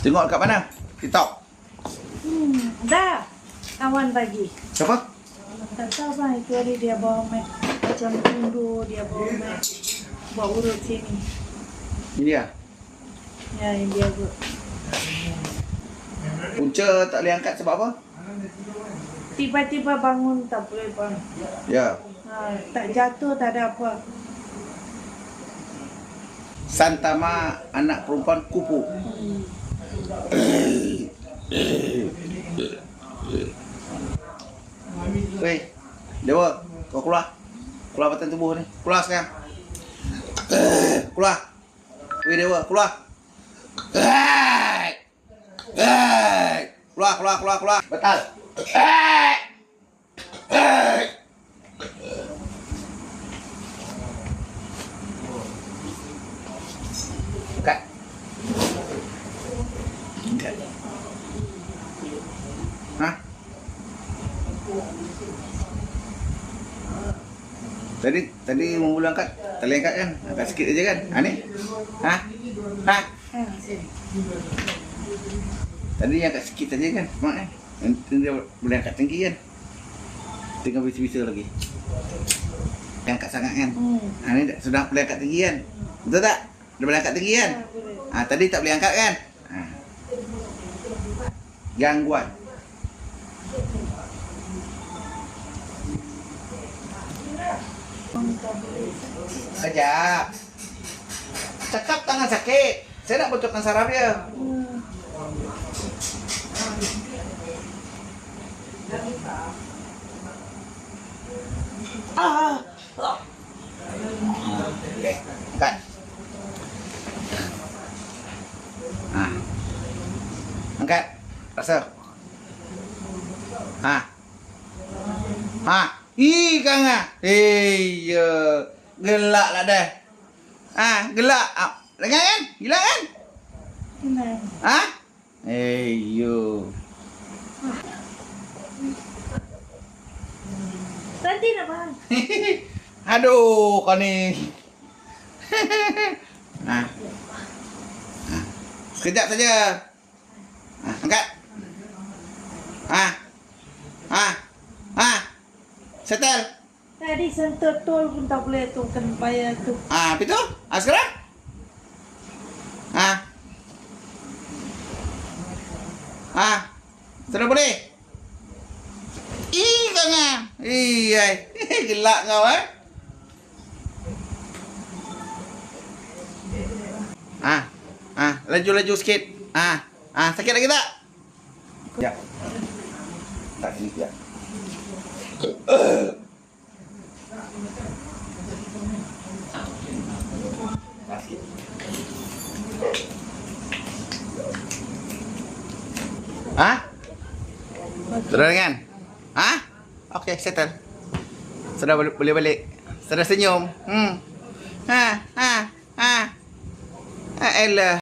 Tengok kat mana? TikTok. Hmm, dah. Kawan bagi. Siapa? Tak tahu bang, itu hari dia bawa mic. Macam tundur, dia bawa mic. Bawa urut sini. Ini dia. Ya, yang dia buat. Punca tak boleh angkat sebab apa? Tiba-tiba bangun tak boleh bang. Ya. Ha, tak jatuh, tak ada apa. Santama anak perempuan kupu. Hmm. Weh, Dewa, kau keluar. Keluar batang tubuh ni. Keluar sekarang. Keluar. Weh Dewa, keluar. Keluar, keluar, keluar, keluar. Betul. Tadi tadi mula angkat, tak boleh angkat kan? Angkat sikit aja kan? Ha ni? Ha? Ha? Tadi yang angkat sikit aja kan? Mak kan? Nanti dia boleh angkat tinggi kan? Tengah bisa-bisa lagi. Yang angkat sangat kan? Hmm. Ha ni dah- sudah boleh angkat tinggi kan? Betul tak? Dah boleh angkat tinggi kan? Boleh. Ha, tadi tak boleh angkat kan? Ha. Gangguan. Bang, tak boleh. Sekejap. Cakap tangan sakit. Saya nak betulkan saraf dia. Hmm. Ah. Okey, angkat. Ha. Angkat. Rasa. Ha. Ha. Ih, kang ah. Eh, ya. Gelak lah dah. Ha, gelak. Ah, dengar kan? Gila kan? Kenal. Ha? Eh, yo. Nanti nak bang. Aduh, kau ni. ha. ha. Sekejap saja. Ha, angkat. Ha. Ha. Settle. Tadi sentuh tol pun tak boleh tu kena bayar tu. Ha, apa tu? Ha, sekarang? Ha. Ha. Sudah boleh? Ih, kau ngah. Ih, ai. Gelak kau eh. Ah, ah, laju-laju sikit. Ah, ah, sakit lagi tak? Ya. Tak sini ya. Ah? Sudah dengan? Ah? Okey, settle. Sudah boleh, boleh balik. Sudah senyum. Hmm. Ha, ha, ha. Ha, elah.